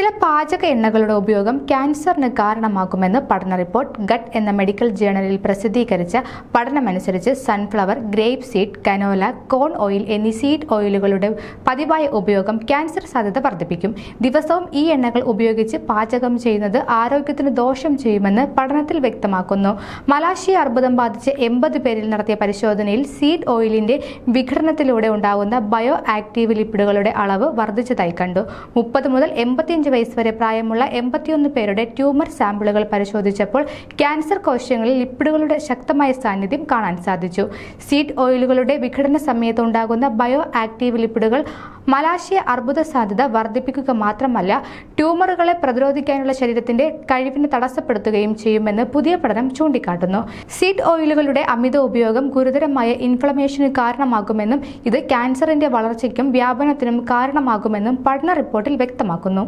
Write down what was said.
ചില പാചക എണ്ണകളുടെ ഉപയോഗം ക്യാൻസറിന് കാരണമാകുമെന്ന് പഠന റിപ്പോർട്ട് ഗട്ട് എന്ന മെഡിക്കൽ ജേണലിൽ പ്രസിദ്ധീകരിച്ച പഠനമനുസരിച്ച് sunflower grape seed canola corn oil എന്നീ സീഡ് ഓയിലുകളുടെ പതിവായ ഉപയോഗം ക്യാൻസർ സാധ്യത വർദ്ധിപ്പിക്കും. ദിവസവും ഈ എണ്ണകൾ ഉപയോഗിച്ച് പാചകം ചെയ്യുന്നത് ആരോഗ്യത്തിന് ദോഷം ചെയ്യുമെന്ന് പഠനത്തിൽ വ്യക്തമാക്കുന്നു. മലാശയ അർബുദം ബാധിച്ച് എൺപത് പേരിൽ നടത്തിയ പരിശോധനയിൽ സീഡ് ഓയിലിന്റെ വിഘടനത്തിലൂടെ ഉണ്ടാകുന്ന ബയോ ആക്റ്റീവ് ലിപ്പിഡുകളുടെ അളവ് വർദ്ധിച്ചതായി കണ്ടു. മുപ്പത് മുതൽ എൺപത്തിയഞ്ച് വയസ്സ് വരെ പ്രായമുള്ള എൺപത്തിയൊന്ന് പേരുടെ ട്യൂമർ സാമ്പിളുകൾ പരിശോധിച്ചപ്പോൾ ക്യാൻസർ കോശങ്ങളിൽ ലിപ്പിഡുകളുടെ ശക്തമായ സാന്നിധ്യം കാണാൻ സാധിച്ചു. സീഡ് ഓയിലുകളുടെ വിഘടന സമയത്ത് ഉണ്ടാകുന്ന ബയോ ആക്റ്റീവ് ലിപ്പിഡുകൾ മലാശയ അർബുദ സാധ്യത വർദ്ധിപ്പിക്കുക മാത്രമല്ല ട്യൂമറുകളെ പ്രതിരോധിക്കാനുള്ള ശരീരത്തിന്റെ കഴിവിനെ തടസ്സപ്പെടുത്തുകയും ചെയ്യുമെന്ന് പുതിയ പഠനം ചൂണ്ടിക്കാട്ടുന്നു. സീഡ് ഓയിലുകളുടെ അമിത ഉപയോഗം ഗുരുതരമായ ഇൻഫ്ലമേഷന് കാരണമാകുമെന്നും ഇത് ക്യാൻസറിന്റെ വളർച്ചയ്ക്കും വ്യാപനത്തിനും കാരണമാകുമെന്നും പഠന റിപ്പോർട്ടിൽ വ്യക്തമാക്കുന്നു.